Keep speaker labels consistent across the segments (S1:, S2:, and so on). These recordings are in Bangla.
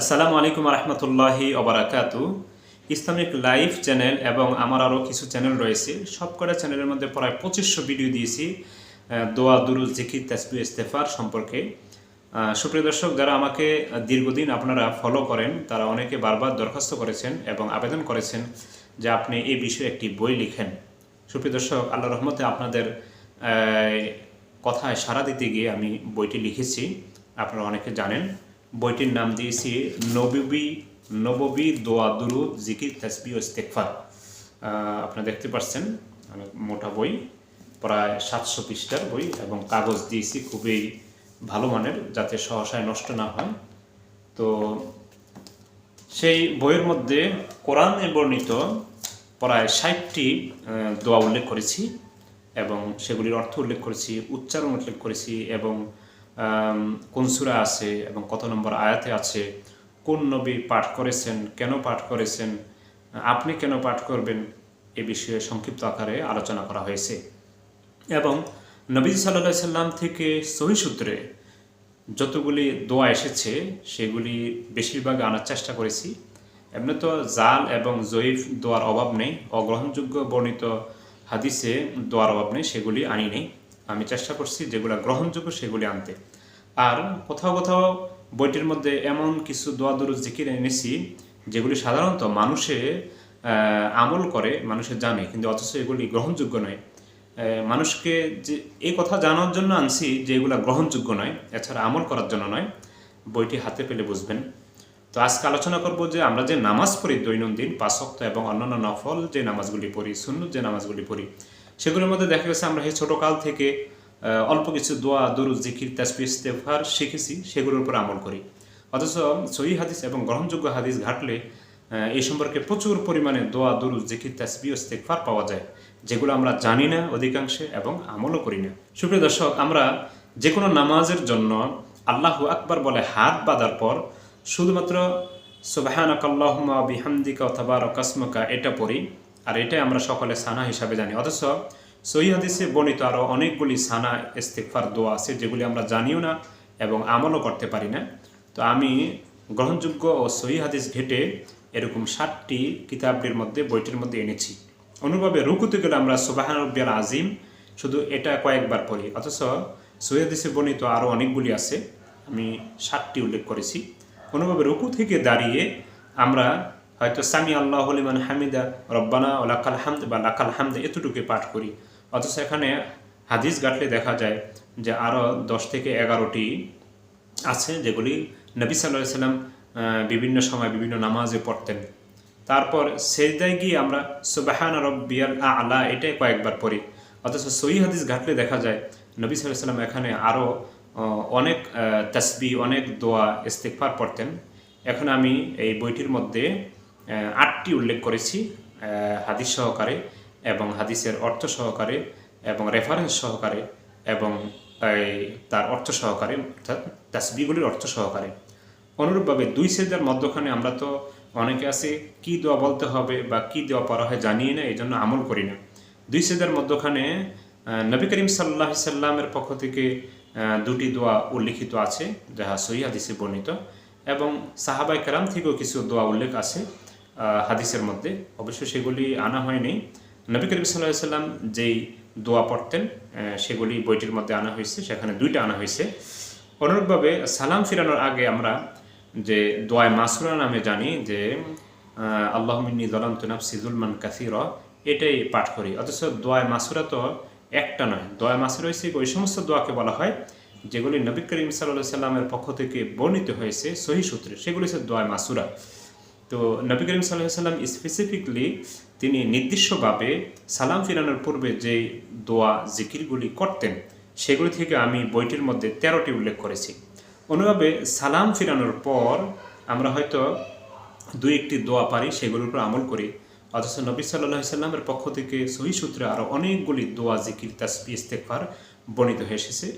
S1: আসসালামু আলাইকুম রহমতুল্লাহি ওবরাকাতু। ইসলামিক লাইভ চ্যানেল এবং আমার আরও কিছু চ্যানেল রয়েছে। সবকটা চ্যানেলের মধ্যে প্রায় পঁচিশশো ভিডিও দিয়েছি দোয়া দুরুজ জিকির তাসবি ইস্তেফার সম্পর্কে। সুপ্রিয় দর্শক, যারা আমাকে দীর্ঘদিন আপনারা ফলো করেন, তারা অনেকে বারবার দরখাস্ত করেছেন এবং আবেদন করেছেন যে আপনি এই বিষয়ে একটি বই লিখেন। সুপ্রিয় দর্শক আল্লাহ রহমতে আপনাদের কথায় সাড়া দিতে গিয়ে আমি বইটি লিখেছি। আপনারা অনেকে জানেন। বইটির নাম দিয়েছি নবী নববী দোয়া, দুরুদ, জিকির তাসবি ও ইস্তেকফার আপনারা দেখতে পাচ্ছেন অনেক মোটা বই, প্রায় সাতশো পৃষ্ঠার বই এবং কাগজ দিয়েছি, খুবই ভালো মানের, যাতে সহসায় নষ্ট না হয়। তো সেই বইয়ের মধ্যে কোরআনে বর্ণিত প্রায় ষাটটি দোয়া উল্লেখ করেছি এবং সেগুলির অর্থ উল্লেখ করেছি, উচ্চারণ উল্লেখ করেছি এবং কোন সূরা আছে এবং কত নম্বর আয়াতে আছে, কোন নবী পাঠ করেছেন, কেন পাঠ করেছেন, আপনি কেন পাঠ করবেন, এ বিষয়ে সংক্ষিপ্ত আকারে আলোচনা করা হয়েছে। এবং নবী সাল্লাহ সাল্লাম থেকে সহি সূত্রে যতগুলি দোয়া এসেছে, সেগুলি বেশিরভাগ আনার চেষ্টা করেছি। এমনি তো জাল এবং জয়ীফ দোয়ার অভাব নেই, অগ্রহণযোগ্য বর্ণিত হাদিসে দোয়ার অভাব নেই, সেগুলি আনি নেই। আমি চেষ্টা করছি যেগুলো গ্রহণযোগ্য, সেগুলি আনতে। আর কোথাও কোথাও বইটির মধ্যে এমন কিছু দোয়া দরুদ জিকির এনেছি যেগুলি সাধারণত মানুষে আমল করে মানুষে জানে কিন্তু অথচ এগুলি গ্রহণযোগ্য নয়। মানুষকে যে এই কথা জানার জন্য আনছি যে এগুলো গ্রহণযোগ্য নয় এছাড়া আমল করার জন্য নয়। বইটি হাতে পেলে বুঝবেন। তো আজকে আলোচনা করব যে আমরা যে নামাজ পড়ি দৈনন্দিন পাঁচক্ত এবং অন্যান্য নফল যে নামাজগুলি পড়ি সুন্নত যে নামাজগুলি পড়ি সেগুলোর মধ্যে দেখা গেছে আমরা এই ছোটোকাল থেকে আহ, অল্প কিছু দোয়া, দরুদ, জিকির তাসবি ইস্তেফার শিখেছি, সেগুলোর উপর আমল করি। অথচ সহি হাদিস এবং গ্রহণযোগ্য হাদিস ঘাটলে এই সম্পর্কে প্রচুর পরিমাণে দোয়া, দরুদ, জিকির তাসবি ও ইস্তেকফার পাওয়া যায়, যেগুলো আমরা জানি না অধিকাংশে এবং আমলও করি না। সুপ্রিয় দর্শক, আমরা যে কোনো নামাজের জন্য আল্লাহ আকবার বলে হাত বাঁধার পর শুধুমাত্র সুবাহানাকাল্লাহমা বিহামদিকা অথবা রকাসমকা এটা পড়ি, আর এটাই আমরা সকলে সানা হিসাবে জানি। অথচ সহি হাদিসে বর্ণিত আরও অনেকগুলি সানা ইস্তেকফার দোয়া আছে, যেগুলি আমরা জানিও না এবং আমলও করতে পারি না। তো আমি গ্রহণযোগ্য ও সহি হাদিস ঘেটে এরকম ষাটটি কিতাবটির মধ্যে, বইটির মধ্যে এনেছি। অনুভাবে রুকুতে গেলে আমরা সুবাহান আজিম শুধু এটা কয়েকবার পড়ি। অথচ সহি হাদিসে বর্ণিত আরও অনেকগুলি আছে, আমি ষাটটি উল্লেখ করেছি। কোনোভাবে রুকু থেকে দাঁড়িয়ে আমরা হয়তো সামি আল্লাহ হলিমান হামিদা, রব্বানা ও লাকাল হামদ বা লাকাল হামদ এতটুকু পাঠ করি। অথচ এখানে হাদিস গাটলে দেখা যায় যে আরও দশ থেকে এগারোটি আছে যেগুলি নবী সাল্লাহ সাল্লাম বিভিন্ন সময় বিভিন্ন নামাজে পড়তেন। তারপর সেজদায় গিয়ে আমরা সুবাহান রব্বিয়াল আলা এটাই কয়েকবার পড়ি। অথচ সহি হাদিস ঘাটলে দেখা যায় নবী সাল্লাহ সাল্লাম এখানে আরও অনেক তাসবি, অনেক দোয়া ইস্তেকফার পড়তেন। এখন আমি এই বইটির মধ্যে আটটি উল্লেখ করেছি হাদিস সহকারে। এবং হাদিসের অর্থ সহকারে এবং রেফারেন্স সহকারে এবং তার অর্থ সহকারে, অর্থাৎ তাসবিগুলির অর্থ সহকারে। অনুরূপভাবে দুই সেজদার মধ্যখানে আমরা তো অনেকে আছে, কি দোয়া বলতে হবে বা কি দোয়া পড়া হয় জানিয়ে না এই জন্য আমল করি না। দুই সেজদার মধ্যখানে নবী করিম সাল্লাহ সাল্লামের পক্ষ থেকে দুটি দোয়া উল্লিখিত আছে, যাহা সহি হাদিসে বর্ণিত, এবং সাহাবাই কেরাম থেকেও কিছু দোয়া উল্লেখ আছে হাদিসের মধ্যে। অবশ্য সেগুলি আনা হয়নি। নবী করিম সাল্লাহ সাল্লাম যেই দোয়া পড়তেন সেগুলি বইটির মধ্যে আনা হয়েছে, সেখানে দুইটা আনা হয়েছে। অনুরূপভাবে সালাম ফিরানোর আগে আমরা যে দোয়ায় মাসুরা নামে জানি যে আল্লাহ মিন্নি দলাম তুনাব সিজুলমান কাসির, এটাই পাঠ করি। অথচ দোয়ায় মাসুরা তো একটা নয়। দোয়া মাসুরা হয়েছে ওই সমস্ত দোয়াকে বলা হয় যেগুলি নবী করিম সাল্লাহ সাল্লামের পক্ষ থেকে বর্ণিত হয়েছে সহি সূত্রে। সেগুলি হচ্ছে দোয়া মাসুরা। তো নবী করিম সাল্লাহ সাল্লাম স্পেসিফিকলি তিনি নির্দিষ্টভাবে সালাম ফিরানোর পূর্বে যে দোয়া, জিকিরগুলি করতেন, সেগুলি থেকে আমি বইটির মধ্যে তেরোটি উল্লেখ করেছি। অনুভাবে সালাম ফিরানোর পর আমরা হয়তো দুই একটি দোয়া পারি, সেগুলোর উপর আমল করি। অথচ নবী সাল্লাহ সাল্লামের পক্ষ থেকে সহি সূত্রে আরও অনেকগুলি দোয়া, জিকির তাসবি ইস্তেকফার বর্ণিত হয়ে এসেছে।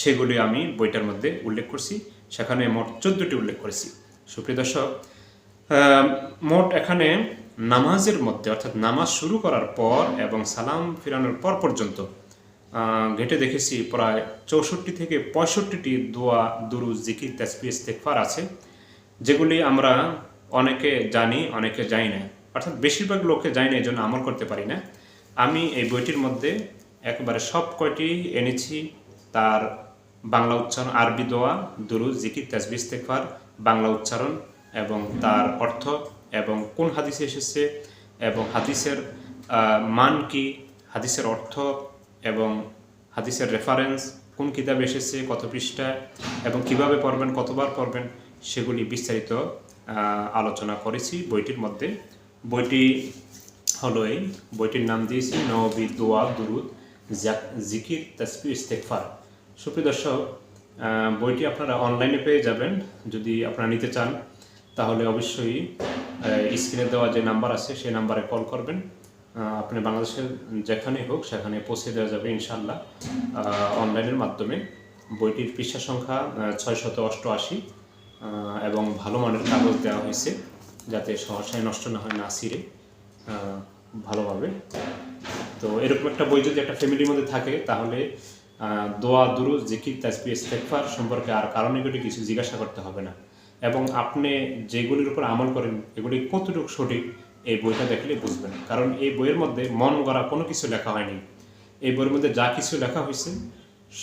S1: সেগুলি আমি বইটার মধ্যে উল্লেখ করছি। সেখানে মোট চোদ্দোটি উল্লেখ করেছি। সুপ্রিয় দর্শক মোট এখানে নামাজের মধ্যে, অর্থাৎ নামাজ শুরু করার পর এবং সালাম ফিরানোর পর পর্যন্ত ঘেটে দেখেছি প্রায় চৌষট্টি থেকে পঁয়ষট্টিটি দোয়া দুরু জিকির তাসবি ইস্তেকফার আছে, যেগুলি আমরা অনেকে জানি অনেকে জানি না। অর্থাৎ বেশিরভাগ লোকে জানি না, এই জন্য আমল করতে পারি না। আমি এই বইটির মধ্যে একবারে সব কয়টি এনেছি, তার বাংলা উচ্চারণ আরবি দোয়া দুরু জিকির তাজবি ইস্তেকফার বাংলা উচ্চারণ এবং তার অর্থ এবং কোন হাদিসে এসেছে এবং হাদিসের মান কি, হাদিসের অর্থ এবং হাদিসের রেফারেন্স কোন কিতাবে এসেছে, কত পৃষ্ঠা এবং কীভাবে পড়বেন, কতবার পড়বেন, সেগুলি বিস্তারিত আলোচনা করেছি বইটির মধ্যে। বইটি হলো এই, বইটির নাম দিয়েছি নবী দোয়া, দুরুদ জাক- জিকির তাসবি ইস্তেকফার সুপ্রিয় দর্শক বইটি আপনারা অনলাইনে পেয়ে যাবেন। যদি আপনারা নিতে চান তাহলে অবশ্যই স্ক্রিনে দেওয়া যে নাম্বার আছে সেই নাম্বারে কল করবেন। আপনি বাংলাদেশের যেখানে হোক সেখানে পৌঁছে দেওয়া যাবে ইনশাল্লাহ অনলাইনের মাধ্যমে। বইটির পৃষ্ঠা সংখ্যা ছয় শত অষ্টআশি এবং ভালো মানের কাগজ দেওয়া হয়েছে যাতে সহসায় নষ্ট না হয় না আহ, ভালোভাবে। তো এরকম একটা বই যদি একটা ফ্যামিলির মধ্যে থাকে তাহলে দোয়া দুরু জিকির তাজবি ইস্তেকফার সম্পর্কে আর কারণ কিছু জিজ্ঞাসা করতে হবে না। এবং আপনি যেগুলির উপর আমল করেন, এগুলি কতটুকু সঠিক, এই বইটা দেখলে বুঝবেন। কারণ এই বইয়ের মধ্যে মন গড়া কোনো কিছু লেখা হয়নি। এই বইয়ের মধ্যে যা কিছু লেখা হয়েছে,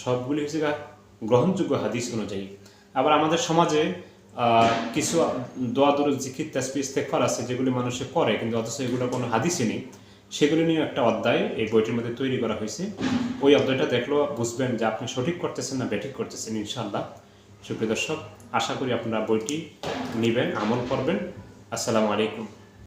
S1: সবগুলি হচ্ছে গা গ্রহণযোগ্য হাদিস অনুযায়ী। আবার আমাদের সমাজে কিছু দোয়া দূর জিকির ইস্তেকফার আছে, যেগুলি মানুষে করে, কিন্তু অথচ এগুলো কোনো হাদিসই নেই। সেগুলি নিয়ে একটা অধ্যায় এই বইটির মধ্যে তৈরি করা হয়েছে। ওই অধ্যায়টা দেখলেও বুঝবেন যে আপনি সঠিক করতেছেন না বেঠিক করতেছেন, ইনশাআল্লাহ। সুপ্রিয় দর্শক আশা করি আপনারা বইটি নেবেন আমল করবেন। আসসালামু আলাইকুম।